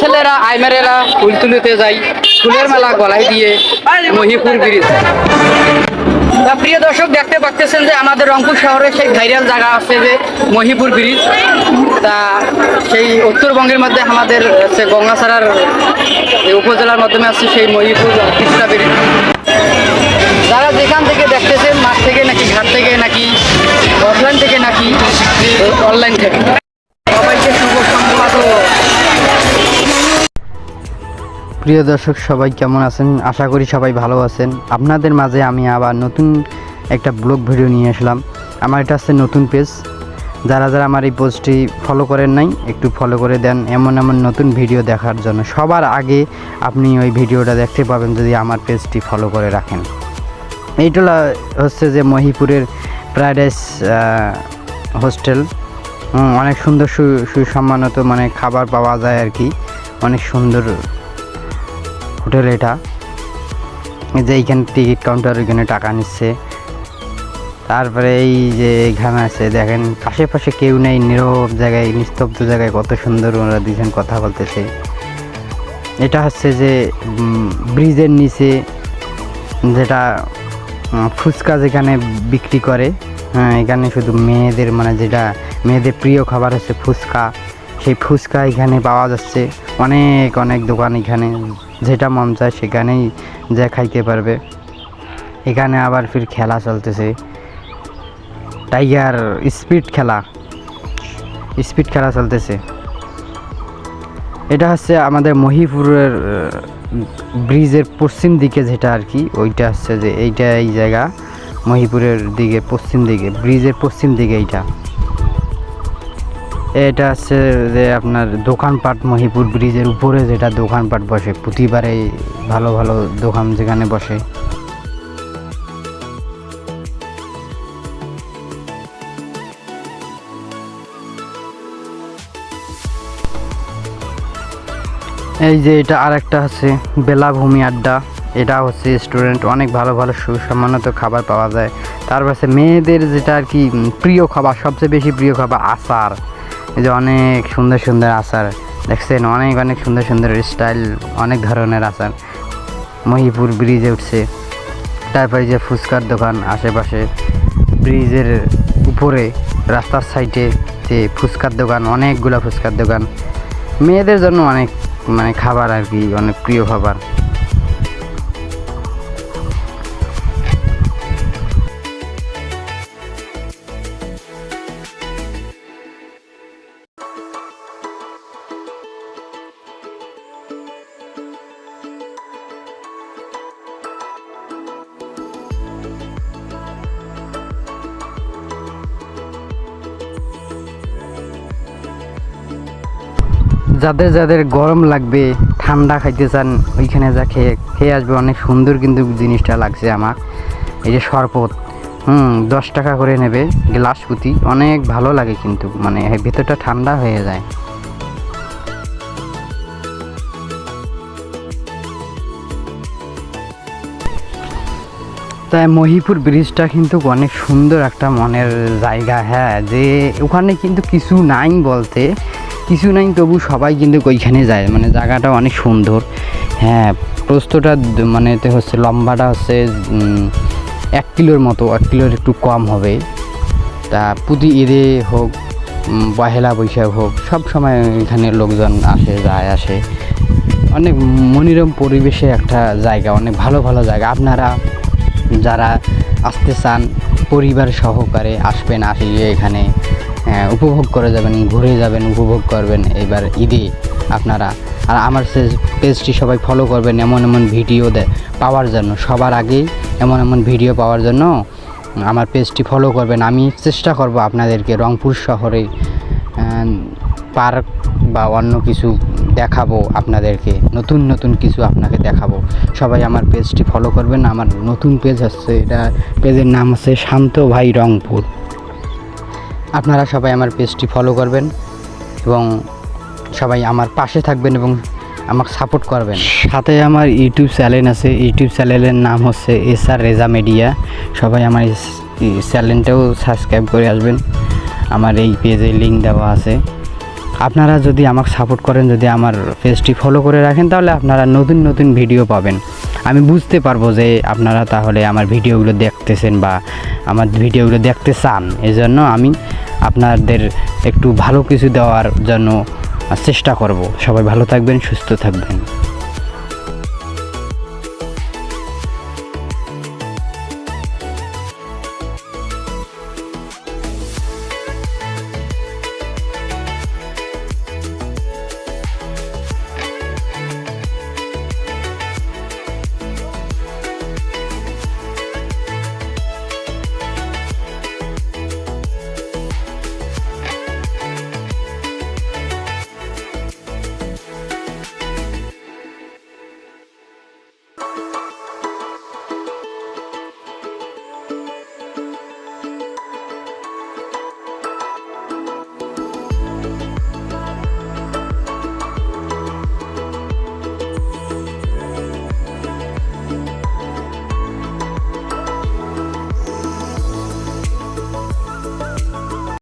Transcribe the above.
ছেলেরা, আই মেরেরা ফুল তুলিতে যাই, ফুলের মেলা গলায় দিয়ে মহিপুর ব্রিজ। প্রিয় দর্শক, দেখতে পাচ্ছেন যে আমাদের রংপুর শহরে সেই ভাইরাল জায়গা আছে যে মহিপুর ব্রিজ। তা সেই উত্তরবঙ্গের মধ্যে আমাদের সে গঙ্গাছড়ার যে উপজেলার মাধ্যমে আছে সেই মহিপুর ব্রিজ যারা যেখান থেকে দেখতেছেন, মাঠ থেকে নাকি ঘাট থেকে নাকি অফলাইন থেকে নাকি অনলাইন থেকে। প্রিয় দর্শক, সবাই কেমন আছেন? আশা করি সবাই ভালো আছেন। আপনাদের মাঝে আমি আবার নতুন একটা ব্লগ ভিডিও নিয়ে আসলাম। আমার এটা হচ্ছে নতুন পেজ। যারা যারা আমার এই পোস্টটি ফলো করেন নাই, একটু ফলো করে দেন। এমন এমন নতুন ভিডিও দেখার জন্য। সবার আগে আপনি ওই ভিডিওটা দেখতে পাবেন যদি আমার পেজটি ফলো করে রাখেন। এইটা হচ্ছে যে মহিপুরের প্যারাডাইস হোস্টেল অনেক সুন্দর সুসম্মানত মানে খাবার পাওয়া যায় আর কি। অনেক সুন্দর হোটেল এটা। যে এইখানে টিকিট কাউন্টার ওইখানে টাকা নিচ্ছে। তারপরে এই যে এখানে আছে, দেখেন আশেপাশে কেউ নেই, নীরব জায়গায়, নিস্তব্ধ জায়গায় কত সুন্দর ওনারা দুজন কথা বলতেছে। এটা হচ্ছে যে ব্রিজের নিচে যেটা ফুচকা যেখানে বিক্রি করে হ্যাঁ এখানে শুধু মেয়েদের মানে যেটা মেয়েদের প্রিয় খাবার হচ্ছে ফুচকা। সেই ফুচকা এখানে পাওয়া যাচ্ছে, অনেক অনেক দোকান এখানে, যেটা মন চায় সেখানেই যা খাইতে পারবে। এখানে আবার ফির খেলা চলতেছে। টাইগার স্পিড খেলা। স্পিড খেলা চলতেছে। এটা হচ্ছে আমাদের মহিপুরের ব্রিজের পশ্চিম দিকে যেটা আর কি, ওইটা হচ্ছে যে এইটা এই জায়গা, মহিপুরের দিকে পশ্চিম দিকে, ব্রিজের পশ্চিম দিকে এইটা। এটা হচ্ছে যে আপনার দোকানপাট মহিপুর ব্রিজের উপরে যেটা দোকানপাট বসে, প্রতিবারে ভালো ভালো দোকান যেখানে বসে। এই যে এটা আরেকটা আছে, বেলাভূমি আড্ডা। এটা হচ্ছে রেস্টুরেন্ট অনেক ভালো ভালো সুসম্মানিত খাবার পাওয়া যায়। তার পাশে মেয়েদের যেটা আর কি প্রিয় খাবার, সবচেয়ে বেশি প্রিয় খাবার, আচার। এই যে অনেক সুন্দর সুন্দর আচার। দেখছেন, অনেক অনেক সুন্দর সুন্দর স্টাইল অনেক ধরনের আচার। মহিপুর ব্রিজে উঠছে। তারপরে যে ফুচকার দোকান আশেপাশে। ব্রিজের উপরে, রাস্তার সাইডে যে ফুচকার দোকান, অনেকগুলা ফুচকার দোকান। মেয়েদের জন্য অনেক মানে খাবার আর কি অনেক প্রিয় খাবার। যাদের যাদের গরম লাগবে, ঠান্ডা খাইতে চান, ওইখানে যা খেয়ে খেয়ে আসবে, অনেক সুন্দর কিন্তু জিনিসটা লাগছে আমার। এই যে শরবত, হুম, দশ টাকা করে নেবে, গ্লাস পুঁতি অনেক ভালো লাগে কিন্তু মানে ভেতরটা ঠান্ডা হয়ে যায়। তাই মহিপুর ব্রিজটা কিন্তু অনেক সুন্দর একটা মনের জায়গা হ্যাঁ যে ওখানে কিন্তু কিছু নাই বলতে। কিছু নাই, তবু সবাই কিন্তু ওইখানে যায়। মানে জায়গাটা অনেক সুন্দর। হ্যাঁ প্রস্তটা মানে হচ্ছে লম্বাটা হচ্ছে এক কিলোর মতো, এক কিলোর একটু কম হবে। তা প্রতি ঈদে হোক পহেলা বৈশাখ হোক, সব সময় এখানে লোকজন আসে, যায়, আসে। অনেক মনোরম পরিবেশে একটা জায়গা, অনেক ভালো ভালো জায়গা। আপনারা যারা আসতে চান, পরিবার সহকারে আসবেন, আসিয়ে এখানে উপভোগ করে যাবেন, ঘুরে যাবেন, উপভোগ করবেন। এবার ঈদে আপনারা, আর আমার পেজটি সবাই ফলো করবেন, এমন এমন ভিডিও দে- পাওয়ার জন্য। সবার আগেই এমন এমন ভিডিও পাওয়ার জন্য আমার পেজটি ফলো করবেন। আমি চেষ্টা করব আপনাদেরকে রংপুর শহরে পার্ক বা অন্য কিছু দেখাবো আপনাদেরকে। নতুন নতুন কিছু আপনাকে দেখাবো। সবাই আমার পেজটি ফলো করবেন। আমার নতুন পেজ হচ্ছে এটা পেজের নাম হচ্ছে শান্ত ভাই রংপুর। আপনারা সবাই আমার পেজটি ফলো করবেন এবং সবাই আমার পাশে থাকবেন এবং আমাকে সাপোর্ট করবেন। সাথে আমার ইউটিউব চ্যানেল আছে, ইউটিউব চ্যানেলের নাম হচ্ছে এস আর রেজা মিডিয়া সবাই আমার চ্যানেলটাও সাবস্ক্রাইব করে আসবেন। আমার এই পেজে লিঙ্ক দেওয়া আছে। আপনারা যদি আমাকে সাপোর্ট করেন, যদি আমার পেজটি ফলো করে রাখেন, তাহলে আপনারা নতুন নতুন ভিডিও পাবেন। আমি বুঝতে পারব যে আপনারা তাহলে আমার ভিডিওগুলো দেখতেছেন বা আমার ভিডিওগুলো দেখতে চান। এজন্য জন্য আমি আপনাদের একটু ভালো কিছু দেওয়ার জন্য চেষ্টা করব। সবাই ভালো থাকবেন, সুস্থ থাকবেন।